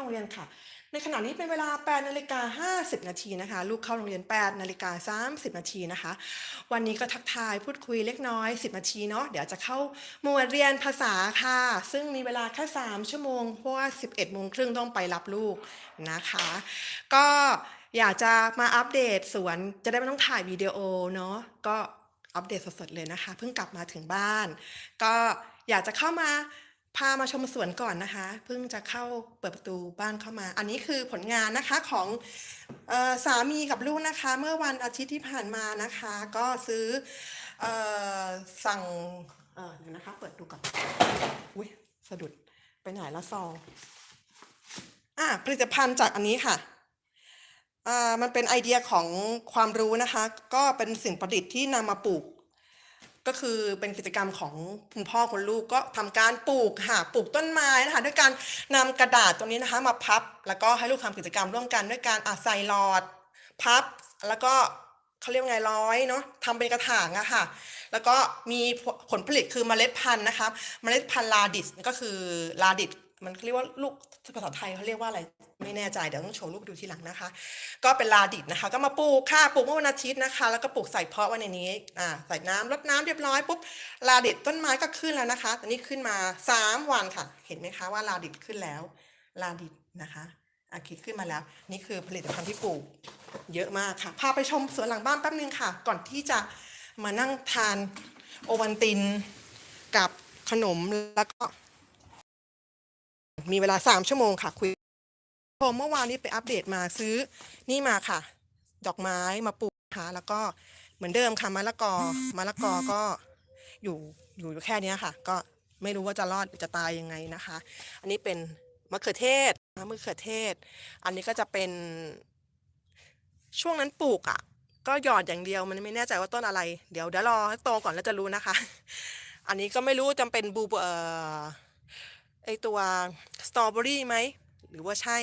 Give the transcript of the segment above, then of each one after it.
โรงเรียนค่ะ ในขณะนี้เป็นเวลา8นาฬิกา50 นาทีนะคะ ลูกเข้าโรงเรียน 8 นาฬิกา 30 นาทีนะคะ วันนี้ก็ทักทายพูดคุยเล็กน้อย 10 นาทีเนาะเดี๋ยวจะเข้าหมวดเรียนภาษาค่ะ ซึ่งมีเวลาแค่ 3 ชั่วโมง เพราะว่า 11โมงครึ่งต้องไปรับลูกนะคะ ก็อยากจะมาอัปเดตสวนจะได้ไม่ต้องถ่ายวิดีโอเนาะก็อัปเดตสดๆเลยนะคะ เพิ่งกลับมาถึงบ้าน ก็อยากจะเข้ามา พามาชมสวนก่อนนะคะ เพิ่งจะเข้าเปิดประตูบ้านเข้ามา อันนี้คือผลงานนะคะของออสามีกับลูกนะคะ เมื่อวันอาทิตย์ที่ผ่านมานะคะ ก็ซื้อออสั่งเดี๋ยวนะคะ เปิดดูก่อนอุ้ยสะดุดไปไหนละซองอะผลิตภัณฑ์จากอันนี้ค่ะอ่ามันเป็นไอเดียของความรู้นะคะ ก็เป็นสิ่งประดิษฐ์ที่นำมาปลูก ก็คือเป็นกิจกรรมของคุณพ่อคุณลูกก็ทำการปลูกค่ะปลูกต้นไม้นะคะด้วยการนำกระดาษตรงนี้นะคะ มาพับ แล้วก็ให้ลูกทำกิจกรรมร่วมกันด้วยการอาศัยหลอด พับแล้วก็เขาเรียกว่าไงร้อยเนาะทำเป็นกระถางอะค่ะ แล้วก็มีผลผลิตคือเมล็ดพันธุ์นะคะ เมล็ดพันธุ์ลาดิสก็คือลาดิส มันเรียกว่าลูกภาษาไทยเขาเรียกว่าอะไรไม่แน่ใจเดี๋ยวต้องโชว์รูปดูทีหลังนะคะ ก็เป็นลาดิสนะคะ ก็มาปลูกค่ะปลูกเมื่อวันอาทิตย์นะคะ แล้วก็ปลูกใส่เพาะไว้ในนี้อ่าใส่น้ำรดน้ำเรียบร้อยปุ๊บลาดิสต้นไม้ก็ขึ้นแล้วนะคะตอนนี้ขึ้นมาสามวันค่ะ เห็นไหมคะว่าลาดิสขึ้นแล้วลาดิสนะคะอาคิดขึ้นมาแล้ว นี่คือผลิตภัณฑ์ที่ปลูกเยอะมากค่ะพาไปชมสวนหลังบ้านแป๊บนึงค่ะ ก่อนที่จะมานั่งทานโอวันตินกับขนมแล้วก็ มีเวลาสามชั่วโมงค่ะคุยผมเมื่อวานนี้ไปอัปเดตมาซื้อนี่มาค่ะ ดอกไม้มาปลูกค่ะแล้วก็เหมือนเดิมค่ะมะละกอมะละกอก็อยู่อยู่แค่นี้ค่ะ ก็ไม่รู้ว่าจะรอดจะตายยังไงนะคะ อันนี้เป็นมะเขือเทศมะเขือเทศ อันนี้ก็จะเป็น ช่วงนั้นปลูกอะ ก็หยอดอย่างเดียวมันไม่แน่ใจว่าต้นอะไร เดี๋ยวเดี๋ยวรอให้โตก่อนแล้วจะรู้นะคะ อันนี้ก็ไม่รู้จำเป็นบูเอ่อ ไอตัวสตรอเบอรี่ไหมหรือว่าใช่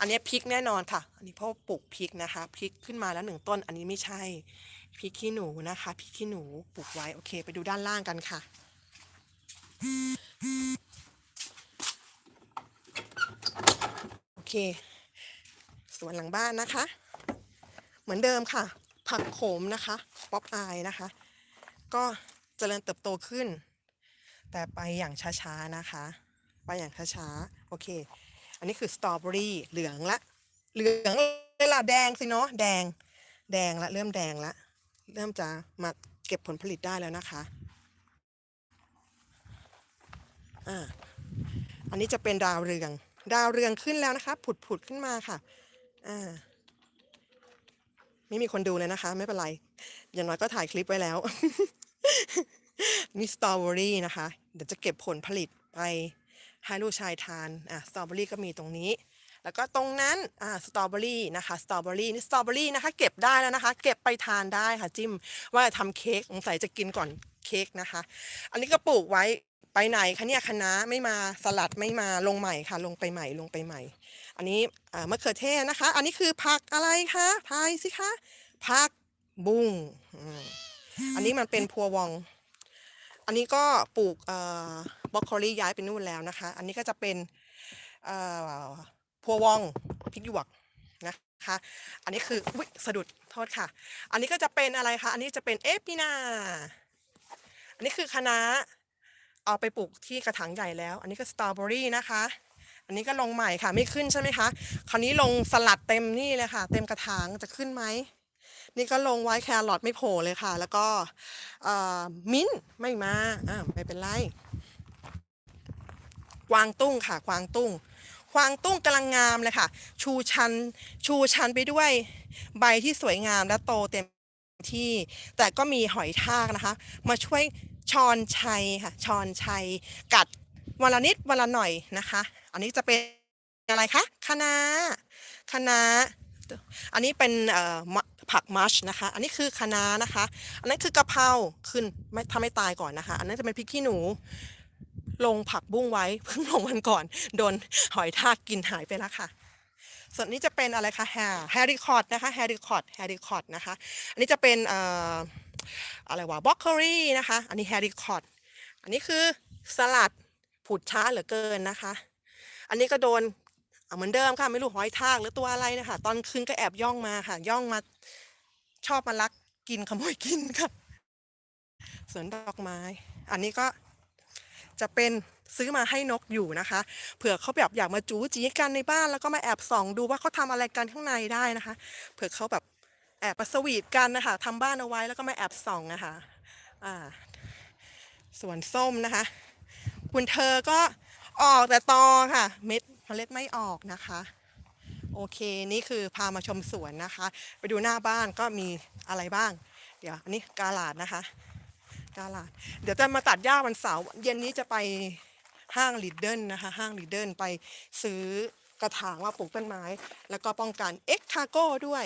อันนี้พริกแน่นอนค่ะ อันนี้เพราะว่าปลูกพริกนะคะพริกขึ้นมาแล้วหนึ่งต้น อันนี้ไม่ใช่พริกขี้หนูนะคะพริกขี้หนูปลูกไว้โอเค ไปดูด้านล่างกันค่ะ โอเคสวนหลังบ้านนะคะ เหมือนเดิมค่ะ ผักโขมนะคะป๊อปอายนะคะ ก็เจริญเติบโตขึ้น แต่ไปอย่างช้าๆนะคะ ไปอย่างช้าๆ โอเค อันนี้คือสตรอเบอรี่เหลืองละ เหลืองเลยล่ะแดงสิเนาะแดง แดงละ เริ่มแดงละ เริ่มจะมาเก็บผลผลิตได้แล้วนะคะอ่าอันนี้จะเป็นดาวเรือง ดาวเรืองขึ้นแล้วนะคะ ผุดผุดขึ้นมาค่ะอ่าไม่มีคนดูเลยนะคะ ไม่เป็นไร อย่างน้อยก็ถ่ายคลิปไว้แล้วนี่สตรอเบอรี่นะคะ เดี๋ยวจะเก็บผลผลิตไป ให้ลูกชายทานอะสตรอเบอรี่ก็มีตรงนี้ แล้วก็ตรงนั้นอ่าสตรอเบอรี่นะคะสตรอเบอรี่นี่สตรอเบอรี่นะคะ เก็บได้แล้วนะคะ เก็บไปทานได้ค่ะจิ้มว่าจะทำเค้กสงสัยจะกินก่อนเค้กนะคะ อันนี้ก็ปลูกไว้ไปไหนคะเนี่ยคะนาไม่มาสลัดไม่มาลงใหม่ค่ะ ลงไปใหม่ลงไปใหม่ อันนี้อ่ามะเขือเทศนะคะ อันนี้คือผักอะไรคะทายสิคะผักบุ้งอันนี้มันเป็นพัววอง อันนี้ก็ปลูกเอ่อ บรอกโคลีย้ายไปนู่นแล้วนะคะ อันนี้ก็จะเป็นพัววองพริกหยวกนะคะอันนี้คืออุ๊ยสะดุดโทษค่ะ อันนี้ก็จะเป็นอะไรคะอันนี้จะเป็นเอปินาอันนี้คือคะน้าเอาไปปลูกที่กระถางใหญ่แล้ว อันนี้ก็สตรอเบอรี่นะคะ อันนี้ก็ลงใหม่ค่ะไม่ขึ้นใช่ไหมคะ คราวนี้ลงสลัดเต็มนี่เลยค่ะ เต็มกระถางจะขึ้นไหมนี่ก็ลงไว้แครอทไม่โผล่เลยค่ะ แล้วก็มิ้นไม่มาอ่าไม่เป็นไร กวางตุ้งค่ะกวางตุ้งกวางตุ้งกำลังงามเลยค่ะ ชูชันชูชันไปด้วยใบที่สวยงามและโตเต็มที่ แต่ก็มีหอยทากนะคะ มาช่วยชอนชัยค่ะชอนชัย กัดวันละนิดวันละหน่อยนะคะ อันนี้จะเป็นอะไรคะคะน้าคะน้าอันนี้เป็นผักมัชนะคะ อันนี้คือคะน้านะคะ อันนั้นคือกะเพราขึ้นไม่ทำให้ตายก่อนนะคะ อันนั้นจะเป็นพริกขี้หนู ลงผักบุ้งไว้เพิ่งลงวันก่อน โดนหอยทากกินหายไปแล้วค่ะ ส่วนนี้จะเป็นอะไรคะแฮร์แฮร์ริคอร์ดนะคะแฮร์ริคอร์ดแฮร์ริคอร์ดนะคะ อันนี้จะเป็นอะไรวะบล็อกโคลีนะคะ อันนี้แฮร์ริคอร์ดอันนี้คือสลัดผุดช้าเหลือเกินนะคะ อันนี้ก็โดนเหมือนเดิมค่ะไม่รู้หอยทากหรือตัวอะไรนะคะ ตอนคืนก็แอบย่องมาค่ะ ย่องมาชอบมาลักกินขโมยกินค่ะสวนดอกไม้ อันนี้ก็ จะเป็นซื้อมาให้นกอยู่นะคะ เผื่อเขาแบบอยากมาจู๋จีกันในบ้านแล้วก็มาแอบส่องดูว่าเขาทำอะไรกันข้างในได้นะคะ เผื่อเขาแบบแอบประสวีทกันนะคะทำบ้านเอาไว้แล้วก็มาแอบส่องนะคะอ่าส่วนส้มนะคะคุณเธอก็ออกแต่ตอค่ะ เม็ดเมล็ดไม่ออกนะคะ โอเคนี่คือพามาชมสวนนะคะ ไปดูหน้าบ้านก็มีอะไรบ้าง เดี๋ยวอันนี้กาลาดนะคะ กาลาด เดี๋ยวจะมาตัดหญ้าวันเสาร์เย็นนี้จะไปห้างลีดเดิลนะคะ ห้างลีดเดิลไปซื้อกระถางมาปลูกต้นไม้ แล้วก็ป้องกันเอ็กคาโก้ด้วย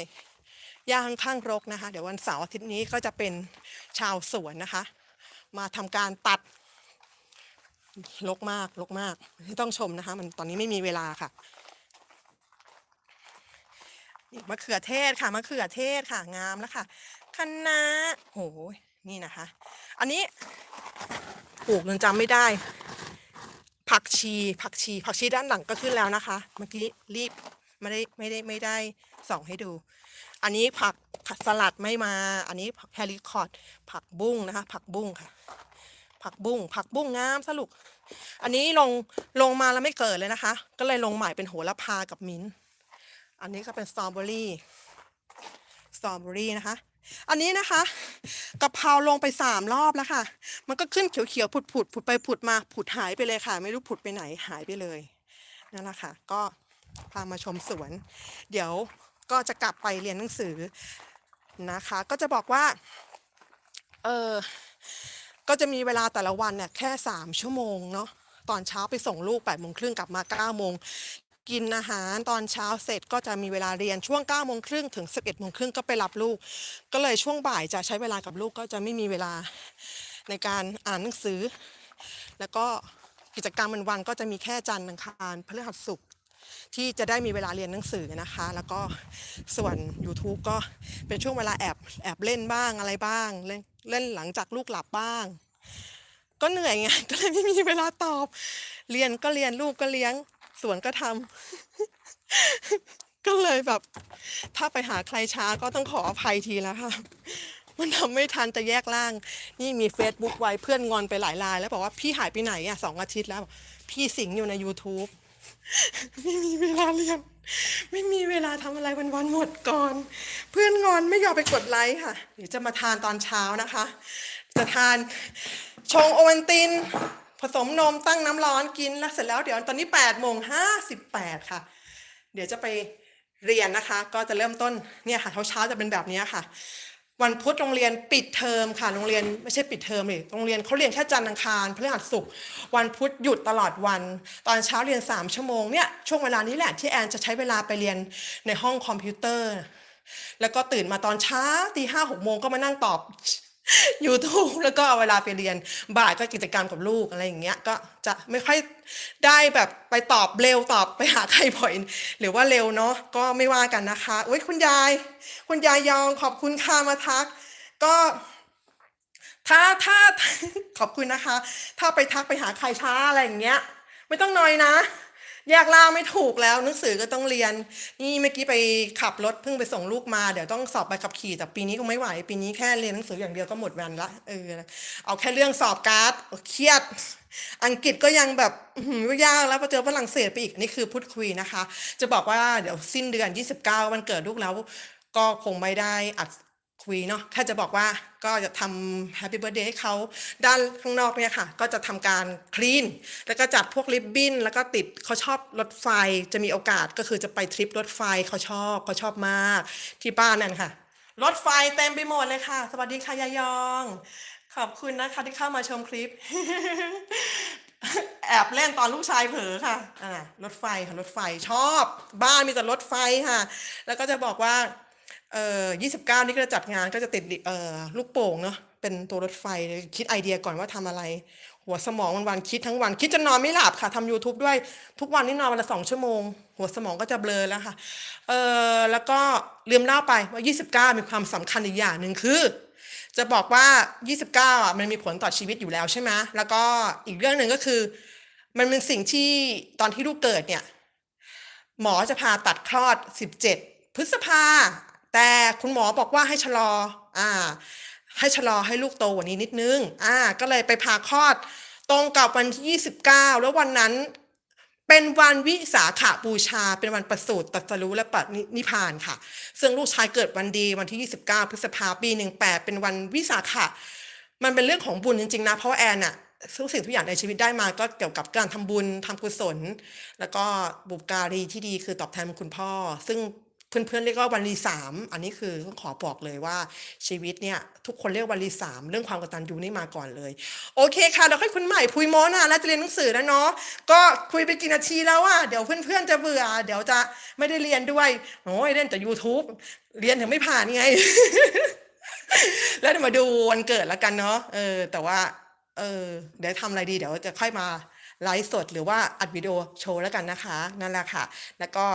หญ้าข้างรกนะคะ เดี๋ยววันเสาร์อาทิตย์นี้ก็จะเป็นชาวสวนนะคะ มาทำการตัดรกมากรกมากต้องชมนะคะ มันตอนนี้ไม่มีเวลาค่ะนี่มะเขือเทศค่ะมะเขือเทศค่ะงามแล้วค่ะคะน้าโอ้ย นี่นะคะ อันนี้ปลูกมันจำไม่ได้ ผักชี ผักชี ผักชีด้านหลังก็ขึ้นแล้วนะคะ เมื่อกี้รีบไม่ได้ไม่ได้ไม่ได้ส่องให้ดู อันนี้ผักสลัดไม่มา อันนี้แฮริคอร์ดผักบุ้งนะคะ ผักบุ้งค่ะ ผักบุ้ง ผักบุ้งงามสรุป อันนี้ลงลงมาแล้วไม่เกิดเลยนะคะ ก็เลยลงใหม่เป็นโหระพากับมิ้น อันนี้ก็เป็นสตรอเบอรี่ สตรอเบอรี่นะคะ อันนี้นะคะกะเพราลงไปสามรอบแล้วค่ะ มันก็ขึ้นเขียวๆผุดผุดๆผุดไปผุดมาผุดหายไปเลยค่ะ ไม่รู้ผุดไปไหนหายไปเลยนั่นแหละค่ะ ก็พามาชมสวน เดี๋ยวก็จะกลับไปเรียนหนังสือนะคะ ก็จะบอกว่าเออก็จะมีเวลาแต่ละวันเนี่ยแค่ 3 ชั่วโมงเนาะตอนเช้าไปส่งลูก8ปดโมงครึ่งกลับมา9โมง กินอาหารตอนเช้าเสร็จก็จะมีเวลาเรียนช่วง9โมงครึ่งถึง 11โมงครึ่งก็ไปรับลูก ก็เลยช่วงบ่ายจะใช้เวลากับลูกก็จะไม่มีเวลาในการอ่านหนังสือ แล้วก็กิจกรรมวันวันๆก็จะมีแค่จันทร์อังคารพฤหัสศุกร์ที่จะได้มีเวลาเรียนหนังสือนะคะ แล้วก็ส่วน YouTube ก็เป็นช่วงเวลาแอบแอบเล่นบ้างอะไรบ้าง เล่นเล่นหลังจากลูกหลับบ้าง ก็เหนื่อยไงก็เลยไม่มีเวลาตอบ เรียนก็เรียนลูกก็เลี้ยง สวนก็ทำ ก็เลยแบบ ถ้าไปหาใครช้าก็ต้องขออภัยทีแล้วค่ะ มันทำไม่ทันจะแยกล่าง นี่มี Facebook ไว้เพื่อนงอนไปหลายราย แล้วบอกว่าพี่หายไปไหนอะสองอาทิตย์แล้ว พี่สิงอยู่ใน YouTube ไม่มีเวลาเรียนไม่มีเวลาทำอะไรวันวันหมดก่อน เพื่อนงอนไม่ยอมไปกดไลค์ค่ะเดี๋ยวจะมาทานตอนเช้านะคะ จะทานชงโอวัลติน ผสมนมตั้งน้ำร้อนกินแล้วเสร็จแล้วเดี๋ยวตอนนี้8โมง58 ค่ะ เดี๋ยวจะไปเรียนนะคะ ก็จะเริ่มต้นเนี่ยค่ะเช้าๆจะเป็นแบบนี้ค่ะ วันพุธโรงเรียนปิดเทอมค่ะโรงเรียนไม่ใช่ปิดเทอมเลยโรงเรียนเขาเรียนแค่จันทร์อังคารพฤหัสศุกร์วันพุธหยุดตลอดวัน ตอนเช้าเรียน 3 ชั่วโมงเนี่ยช่วงเวลานี้แหละที่แอนจะใช้เวลาไปเรียนในห้องคอมพิวเตอร์ แล้วก็ตื่นมาตอนเช้าตีห้าหกโมงก็มานั่งตอบ YouTube แล้วก็เอาเวลาไปเรียนบ่ายก็กิจกรรมกับลูกอะไรอย่างเงี้ยก็จะไม่ค่อยได้แบบไปตอบเร็วตอบไปหาใครบ่อยหรือว่าเร็วเนาะก็ไม่ว่ากันนะคะอุ้ยคุณยาย คุณยายยองขอบคุณค่ะมาทัก ก็ถ้าถ้าขอบคุณนะคะ ถ้าไปทักไปหาใครช้าอะไรอย่างเงี้ย ไม่ต้องนอยนะ แยกล่างไม่ถูกแล้วหนังสือก็ต้องเรียน นี่เมื่อกี้ไปขับรถเพิ่งไปส่งลูกมาเดี๋ยวต้องสอบใบขับขี่แต่ปีนี้ก็ไม่ไหว ปีนี้แค่เรียนหนังสืออย่างเดียวก็หมดวันละเออเอาแค่เรื่องสอบการ์ดเครียด อังกฤษก็ยังแบบยากแล้วพอเจอฝรั่งเศสไปอีกนนี่คือพูดคุยนะคะ จะบอกว่าเดี๋ยวสิ้นเดือน 29 วันเกิดลูกแล้วก็คงไม่ได้อัด คุยเนาะแค่จะบอกว่าก็จะทำแฮปปี้เบ t ร์ a เดย์ให้เขาด้านข้างนอกเนี่ยค่ะ ก็จะทำการคลีนแล้วก็จัดพวกริบบิ้น แล้วก็ติดเขาชอบรถไฟจะมีโอกาสก็คือจะไปทริปรถไฟเขาชอบเขาชอบมาก ที่บ้านนั่นค่ะ รถไฟเต็มไปหมดเลยค่ะ สวัสดีค่ะยายอง ขอบคุณนะคะที่เข้ามาชมคลิป แอบเล่นตอนลูกชายเผลอค่ะอ่ารถไฟค่ะรถไฟชอบ บ้านมีแต่รถไฟค่ะ แล้วก็จะบอกว่า เอ่อ29นี่ก็จะจัดงานก็จะติดเอ่อลูกโป่งเนาะเป็นตัวรถไฟคิดไอเดียก่อนว่าทำอะไร หัวสมองวันวันคิดทั้งวัน คิดจนนอนไม่หลับค่ะทำ YouTube ด้วยทุกวันนี่นอนวันละสองชั่วโมง หัวสมองก็จะเบลอแล้วค่ะเออแล้วก็ลืมเล่าไปว่า 29 มีความสำคัญอีกอย่างหนึ่งคือ จะบอกว่า 29อะมันมีผลต่อชีวิตอยู่แล้วใช่ไหมแล้วก็อีกเรื่องหนึ่งก็คือ มันเป็นสิ่งที่ตอนที่ลูกเกิดเนี่ยหมอจะผ่าตัดคลอด 17 พฤษภา แต่คุณหมอบอกว่าให้ชะลออ่าให้ชะลอให้ลูกโตกว่านี้นิดนึงอ่าก็เลยไปผ่าคลอดตรงกับวันที่ 29 แล้ววันนั้นเป็นวันวิสาขบูชา เป็นวันประสูติตรัสรู้และปรินิพานค่ะ ซึ่งลูกชายเกิดวันดีวันที่ 29 พฤษภาปี 18 เป็นวันวิสาขะมันเป็นเรื่องของบุญจริงๆนะ เพราะแอนอะทุกสิ่งทุกอย่างในชีวิตได้มาก็เกี่ยวกับการทำบุญทำกุศล แล้วก็บุปการีที่ดีคือตอบแทนคุณพ่อ ซึ่ง เพื่อนๆเรียกว่าวันรีสามอันนี้คือต้องขอบอกเลยว่าชีวิตเนี่ยทุกคนเรียกวันรีสามเรื่องความกตัญญูนี่มาก่อนเลย โอเคค่ะเดี๋ยวให้คุณใหม่พุยโมนะน่าจะเรียนหนังสือแล้วเนาะก็คุยไปกี่นาทีแล้วอะเดี๋ยวเพื่อนๆจะเบื่อ เดี๋ยวจะไม่ได้เรียนด้วยโอ้ยเล่นแต่ YouTube เรียนถึงไม่ผ่านไง แล้วเดี๋ยวมาดูวันเกิดแล้วกันเนาะเออ แต่ว่า เออ เดี๋ยวทำอะไรดีเดี๋ยวจะค่อยมาไลฟ์สดหรือว่าอัดวิดีโอโชว์แล้วกันนะคะ นั่นแหละค่ะ แล้วก็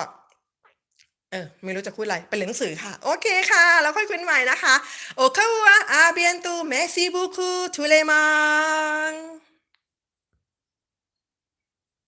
เออไม่รู้จะพูดอะไรเป็นเรียนหนังสือค่ะ โอเคค่ะ แล้วค่อยคุยใหม่นะคะ โอเคว่าอาเบียนตูเมซิบุคุทูเลมัง